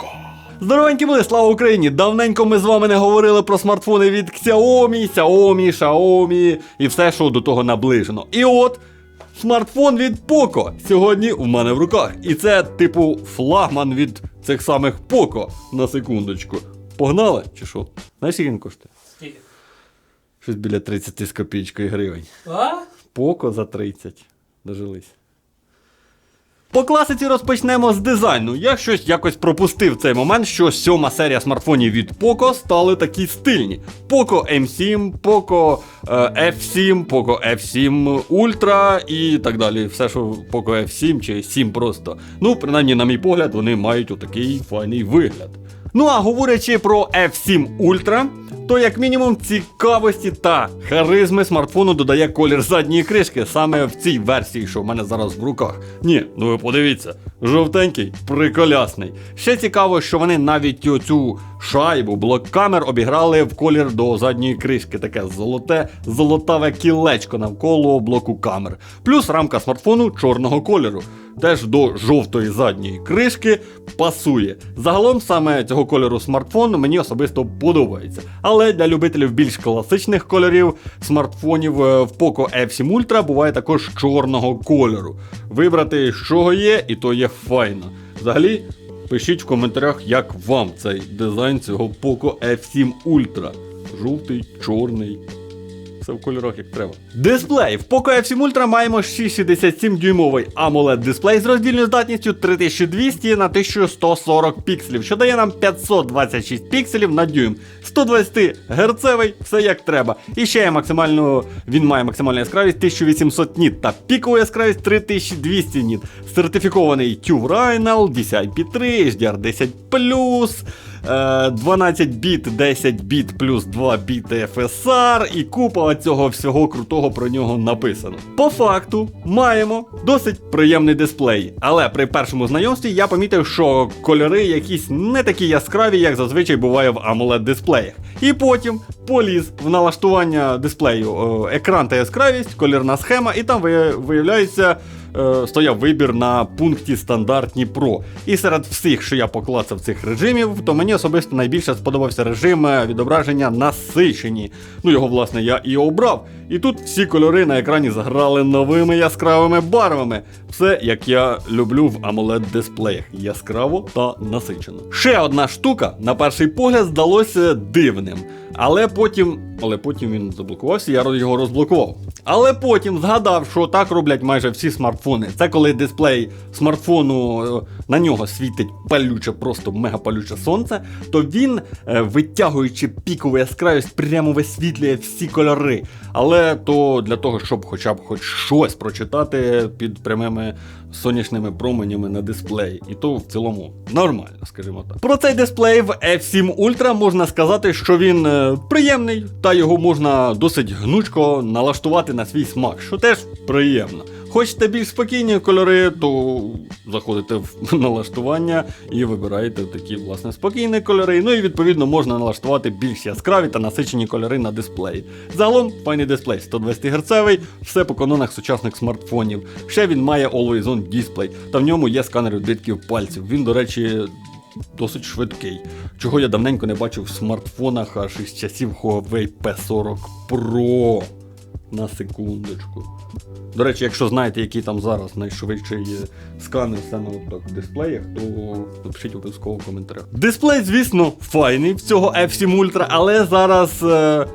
Poco. Здоровенькі були, слава Україні! Давненько ми з вами не говорили про смартфони від Xiaomi, Xiaomi, Xiaomi і все, що до того наближено. І от смартфон від Poco сьогодні у мене в руках. І це, типу, флагман від цих самих Poco. На секундочку. Погнали? Чи що? Знаєш, скільки він коштує? Скільки? Щось біля 30 з копійкою гривень. А? Поко за 30. Дожились. По класиці розпочнемо з дизайну. Я щось якось пропустив цей момент, що сьома серія смартфонів від Poco стали такі стильні. Poco M7, Poco е, F7, Poco F7 Ultra і так далі. Все, що Poco F7 чи 7 просто. Ну, принаймні, на мій погляд, вони мають отакий файний вигляд. Ну а говорячи про F7 Ultra, то як мінімум цікавості та харизми смартфону додає колір задньої кришки саме в цій версії, що в мене зараз в руках. Ні, ну ви подивіться, жовтенький, приколясний. Ще цікаво, що вони навіть оцю шайбу блок камер обіграли в колір до задньої кришки, таке золоте, золотаве кілечко навколо блоку камер. Плюс рамка смартфону чорного кольору. Теж до жовтої задньої кришки пасує. Загалом саме цього кольору смартфон мені особисто подобається. Але для любителів більш класичних кольорів смартфонів е, в Poco F7 Ultra буває також чорного кольору. Вибрати, з чого є, і то є файно. Взагалі, пишіть в коментарях, як вам цей дизайн цього Poco F7 Ultra. Жовтий, чорний. Все в кольорах як треба. Дисплей. В Poco F7 Ultra маємо 667 дюймовий AMOLED дисплей з роздільною здатністю 3200 на 1140 пікселів, що дає нам 526 пікселів на дюйм. 120 герцевий, все як треба. І ще є максимальну, він має максимальну яскравість 1800 ніт та пікову яскравість 3200 ніт. Сертифікований Rheinland, DCI-P3, HDR10+, е, 12 біт, 10 біт плюс 2 біти FSR і купа цього всього крутого про нього написано. По факту маємо досить приємний дисплей, але при першому знайомстві я помітив, що кольори якісь не такі яскраві, як зазвичай буває в AMOLED дисплеях. І потім поліз в налаштування дисплею е, екран та яскравість, колірна схема, і там виявляється. Е, Стояв вибір на пункті стандартні Pro. І серед всіх, що я поклацав цих режимів, то мені особисто найбільше сподобався режим е, відображення насичені. Ну його, власне, я і обрав. І тут всі кольори на екрані заграли новими яскравими барвами. Все як я люблю в AMOLED дисплеях. Яскраво та насичено. Ще одна штука, на перший погляд, здалося дивним. Але потім. Але потім він заблокувався, я його розблокував. Але потім згадав, що так роблять майже всі смартфони. Це коли дисплей смартфону е, на нього світить палюче, просто мега палюче сонце, то він, е, витягуючи пікову яскравість, прямо висвітлює всі кольори. Але то для того, щоб хоча б хоч щось прочитати під прямими сонячними променями на дисплеї. І то в цілому нормально, скажімо так. Про цей дисплей в F7 Ultra можна сказати, що він е, приємний, та його можна досить гнучко налаштувати на свій смак, що теж приємно. Хочете більш спокійні кольори, то заходите в налаштування і вибираєте такі власне спокійні кольори. Ну і відповідно можна налаштувати більш яскраві та насичені кольори на дисплеї. Загалом файний дисплей 120 Гц, все по канонах сучасних смартфонів. Ще він має Always On Display, та в ньому є сканер відбитків пальців. Він, до речі. Досить швидкий, чого я давненько не бачив в смартфонах аж із часів Huawei P40 Pro. На секундочку. До речі, якщо знаєте, який там зараз найшвидший сканер саме так в дисплеях, то напишіть обов'язково в коментарях. Дисплей, звісно, файний в цього F7 Ultra, але зараз. Е...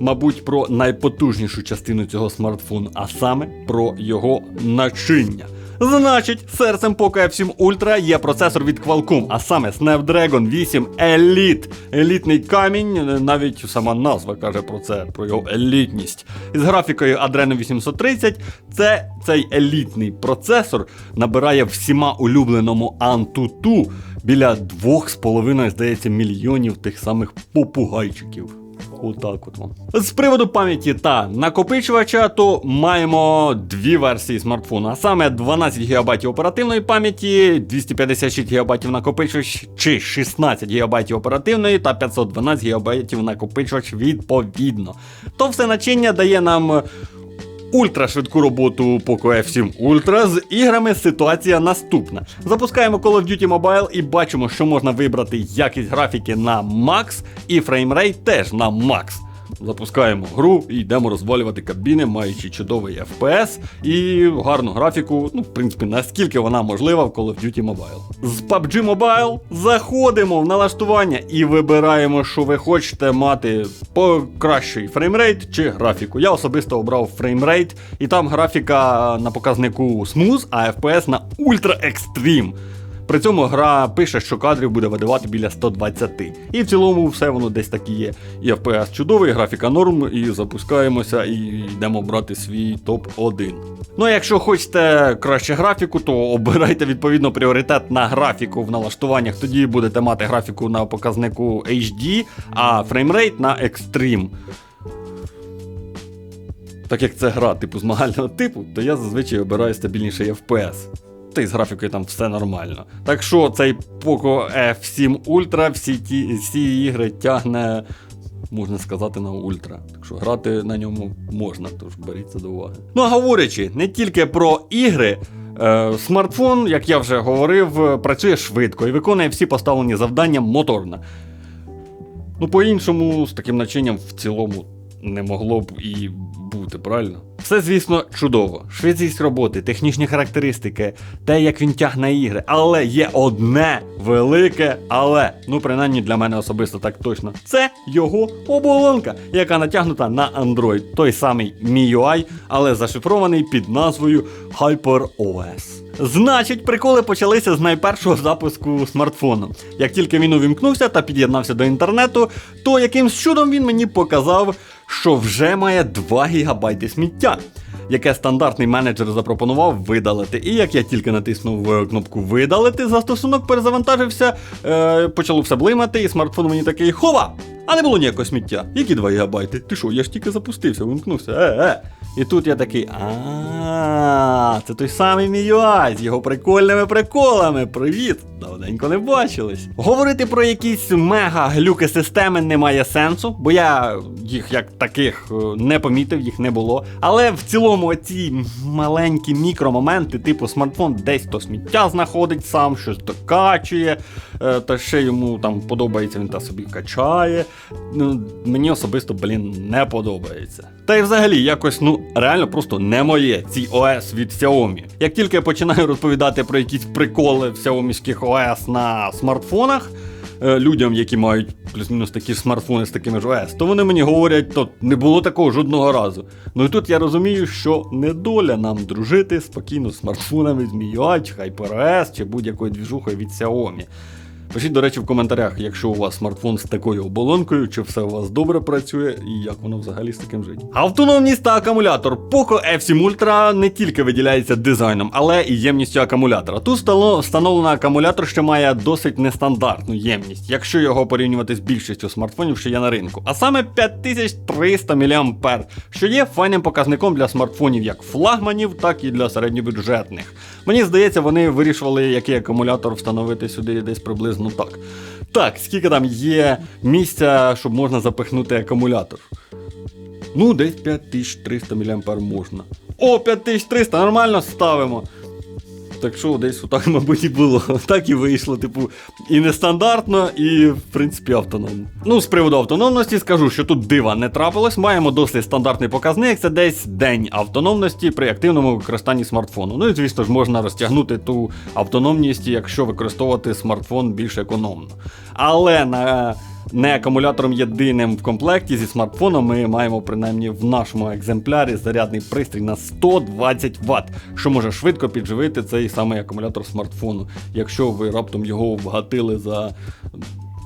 Мабуть, про найпотужнішу частину цього смартфону, а саме про його начиння. Значить, серцем Poco F7 Ultra є процесор від Qualcomm, а саме Snapdragon 8 Elite. Елітний камінь, навіть сама назва каже про це, про його елітність. Із графікою Adreno 830, це цей елітний процесор набирає всіма улюбленому Antutu біля 2,5, здається, мільйонів тих самих попугайчиків. Отак от вам. З приводу пам'яті та накопичувача, то маємо дві версії смартфону, а саме 12 ГБ оперативної пам'яті, 256 ГБ накопичувач чи 16 ГБ оперативної та 512 ГБ накопичувач відповідно. То все начиння дає нам ультрашвидку роботу Poco F7 Ultra з іграми ситуація наступна. Запускаємо Call of Duty Mobile і бачимо, що можна вибрати якість графіки на Max і фреймрейт теж на Max. Запускаємо гру і йдемо розвалювати кабіни, маючи чудовий FPS і гарну графіку, ну, в принципі, наскільки вона можлива в Call of Duty Mobile. З PUBG Mobile заходимо в налаштування і вибираємо, що ви хочете мати покращий фреймрейт чи графіку. Я особисто обрав фреймрейт, і там графіка на показнику Smooth, а FPS на Ultra Extreme. При цьому гра пише, що кадрів буде видавати біля 120. І в цілому все воно десь так і є. І FPS чудовий, графіка норм, і запускаємося і йдемо брати свій топ-1. Ну а якщо хочете краще графіку, то обирайте відповідно пріоритет на графіку в налаштуваннях. Тоді будете мати графіку на показнику HD, а фреймрейт на Extreme. Так як це гра типу змагального типу, то я зазвичай обираю стабільніший FPS. Та й з графікою там все нормально. Так що цей Poco F7 Ultra всі ті всі ігри тягне, можна сказати, на ультра. Так що грати на ньому можна, тож беріть це до уваги. Ну а говорячи не тільки про ігри. е, Смартфон, як я вже говорив, працює швидко і виконує всі поставлені завдання моторно. Ну, по-іншому, з таким начинням в цілому не могло б і бути, правильно? Все, звісно, чудово. Швидкість роботи, технічні характеристики, те, як він тягне ігри. Але є одне велике але. Ну, принаймні для мене особисто так точно. Це його оболонка, яка натягнута на Android. Той самий MIUI, але зашифрований під назвою HyperOS. Значить, приколи почалися з найпершого запуску смартфону. Як тільки він увімкнувся та під'єднався до інтернету, то якимсь чудом він мені показав, що вже має 2 ГБ сміття. Яке стандартний менеджер запропонував видалити. І як я тільки натиснув кнопку видалити, застосунок перезавантажився, е, почало все блимати, і смартфон мені такий хова! А не було ніякого сміття. Які 2 ГБ? Ти що, я ж тільки запустився, вимкнувся. Е, е. І тут я такий. А, це той самий MIUI з його прикольними приколами. Привіт! Давненько не бачились. Говорити про якісь мега глюки системи немає сенсу, бо я їх як таких е, не помітив, їх не було. Але в цілому ці маленькі мікромоменти, типу смартфон десь то сміття знаходить сам, щось докачує, е, та ще йому там подобається, він та собі качає. Ну, мені особисто, блін, не подобається. Та й взагалі, якось, ну, реально просто не моє ці ОС від Xiaomi. Як тільки я починаю розповідати про якісь приколи в Xiaomi ОС на смартфонах. е, Людям, які мають плюс-мінус такі смартфони з такими ж ОС, то вони мені говорять, то не було такого жодного разу. Ну і тут я розумію, що не доля нам дружити спокійно з смартфонами з MIUI, чи HyperOS, чи будь-якою двіжухою від Xiaomi. Пишіть, до речі, в коментарях, якщо у вас смартфон з такою оболонкою, чи все у вас добре працює і як воно взагалі з таким жить. Автономність та акумулятор. Poco F7 Ultra не тільки виділяється дизайном, але і ємністю акумулятора. Тут стало встановлено акумулятор, що має досить нестандартну ємність, якщо його порівнювати з більшістю смартфонів, що є на ринку. А саме 5300 мА, що є файним показником для смартфонів як флагманів, так і для середньобюджетних. Мені здається, вони вирішували, який акумулятор встановити сюди десь приблизно так. Так, скільки там є місця, щоб можна запихнути акумулятор? Ну, десь 5300 мА можна. О, 5300, нормально ставимо. Так що десь отак, мабуть, і було. Так і вийшло, типу, і нестандартно, і, в принципі, автономно. Ну, з приводу автономності скажу, що тут дива не трапилось. Маємо досить стандартний показник, це десь день автономності при активному використанні смартфону. Ну і звісно ж можна розтягнути ту автономність, якщо використовувати смартфон більш економно. Але на не акумулятором єдиним в комплекті зі смартфоном ми маємо принаймні в нашому екземплярі зарядний пристрій на 120 Вт, що може швидко підживити цей самий акумулятор смартфону, якщо ви раптом його вгатили за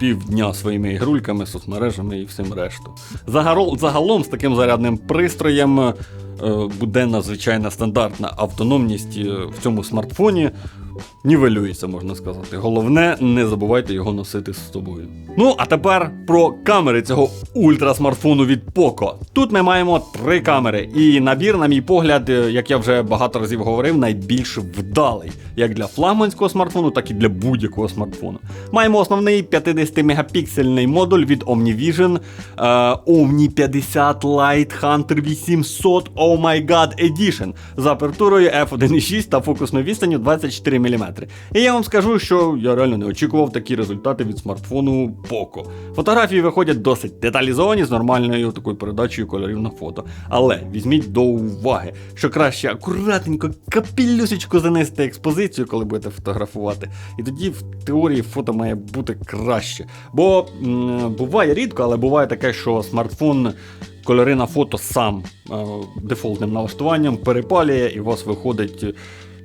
півдня своїми ігрульками, соцмережами і всім решту. Загалом, з таким зарядним пристроєм е, буде надзвичайно стандартна автономність е, в цьому смартфоні. Нівелюється, можна сказати. Головне, не забувайте його носити з собою. Ну, а тепер про камери цього ультрасмартфону від Poco. Тут ми маємо три камери, і набір, на мій погляд, е, як я вже багато разів говорив, найбільш вдалий як для флагманського смартфону, так і для будь-якого смартфону. Маємо основний 50-мегапіксельний модуль від OmniVision е, Omni 50 Light Hunter 800 Oh My God Edition з апертурою f1.6 та фокусною відстанню 24 мм. І я вам скажу, що я реально не очікував такі результати від смартфону Poco. Фотографії виходять досить деталізовані з нормальною такою передачею кольорів на фото. Але візьміть до уваги, що краще акуратненько капілюсечку занести експозицію, коли будете фотографувати. І тоді в теорії фото має бути краще. Бо м, буває рідко, але буває таке, що смартфон. Кольори на фото сам е, дефолтним налаштуванням перепалює, і у вас виходить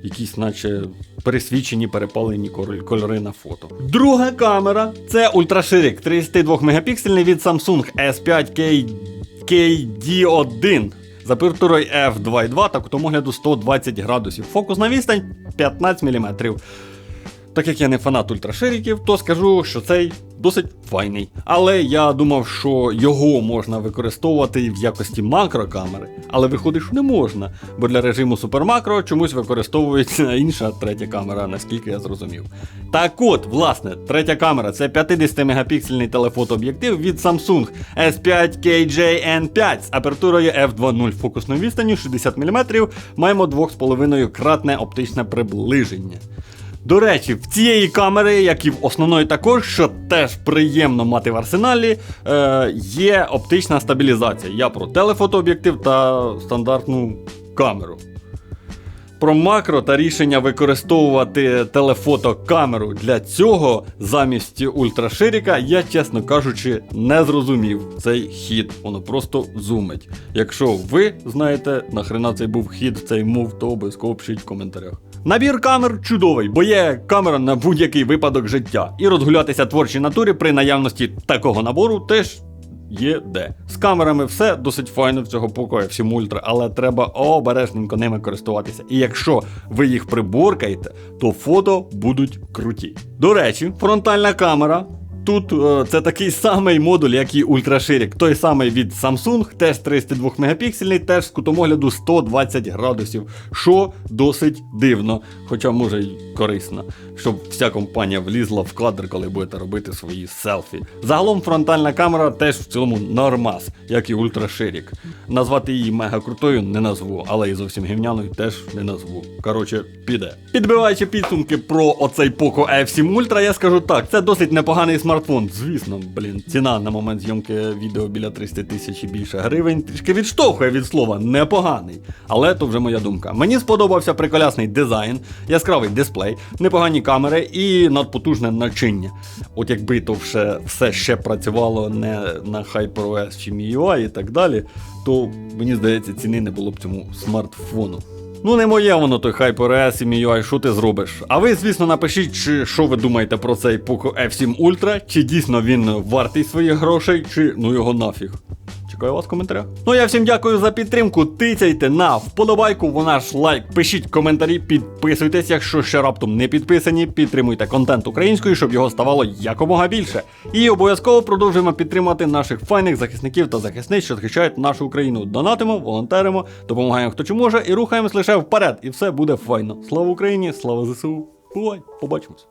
якісь, наче пересвічені, перепалені кольори на фото. Друга камера це ультраширик 32 мегапіксельний від Samsung S5 K- KD1 з апертурою f2.2 та кутомогляду 120 градусів. Фокус на відстань 15 мм. Так як я не фанат ультрашириків, то скажу, що цей досить файний. Але я думав, що його можна використовувати в якості макрокамери, але виходить, що не можна, бо для режиму супермакро чомусь використовується інша третя камера, наскільки я зрозумів. Так от, власне, третя камера це 50-мегапіксельний телефотооб'єктив від Samsung S5 KJN5 з апертурою f2.0 фокусною відстанню 60 мм, маємо 2,5 кратне оптичне приближення. До речі, в цієї камери, як і в основної також, що теж приємно мати в арсеналі, е, є оптична стабілізація. Я про телефотооб'єктив та стандартну камеру. Про макро та рішення використовувати телефотокамеру для цього замість ультраширика я, чесно кажучи, не зрозумів цей хід. Воно просто зумить. Якщо ви знаєте, нахрена цей був хід, цей мув, то обов'язково пишіть в коментарях. Набір камер чудовий, бо є камера на будь-який випадок життя. І розгулятися творчій натурі при наявності такого набору теж є де. З камерами все досить файно в цього покоя, всім ультра, але треба обережненько ними користуватися. І якщо ви їх приборкаєте, то фото будуть круті. До речі, фронтальна камера. Тут е, це такий самий модуль, як і ультраширик, той самий від Samsung, теж 32 мегапіксельний, теж з кутомогляду 120 градусів, що досить дивно, хоча може й корисно, щоб вся компанія влізла в кадр, коли будете робити свої селфі. Загалом фронтальна камера теж в цілому нормас, як і ультраширик. Назвати її мега крутою не назву, але і зовсім гівняною теж не назву. Коротше, піде. Підбиваючи підсумки про оцей Poco F7 Ultra, я скажу так, це досить непоганий смартфон. Звісно, блін, ціна на момент зйомки відео біля 300 тисяч і більше гривень трішки відштовхує від слова непоганий. Але то вже моя думка. Мені сподобався приколясний дизайн, яскравий дисплей, непогані камери і надпотужне начиння. От якби то все, все ще працювало не на HyperOS чи MIUI і так далі, то мені здається, ціни не було б цьому смартфону. Ну, не моє воно той HyperOS і MIUI, що ти зробиш. А ви, звісно, напишіть, чи що ви думаєте про цей Poco F7 Ultra, чи дійсно він вартий своїх грошей, чи ну його нафіг. Чекаю вас в коментарях. Ну я всім дякую за підтримку. Тицяйте на вподобайку, вона ж лайк, пишіть коментарі, підписуйтесь, якщо ще раптом не підписані, підтримуйте контент українською, щоб його ставало якомога більше. І обов'язково продовжуємо підтримувати наших файних захисників та захисниць, що захищають нашу Україну. Донатимо, волонтеримо, допомагаємо хто чи може, і рухаємось лише вперед. І все буде файно. Слава Україні, слава ЗСУ. Бувай, побачимось.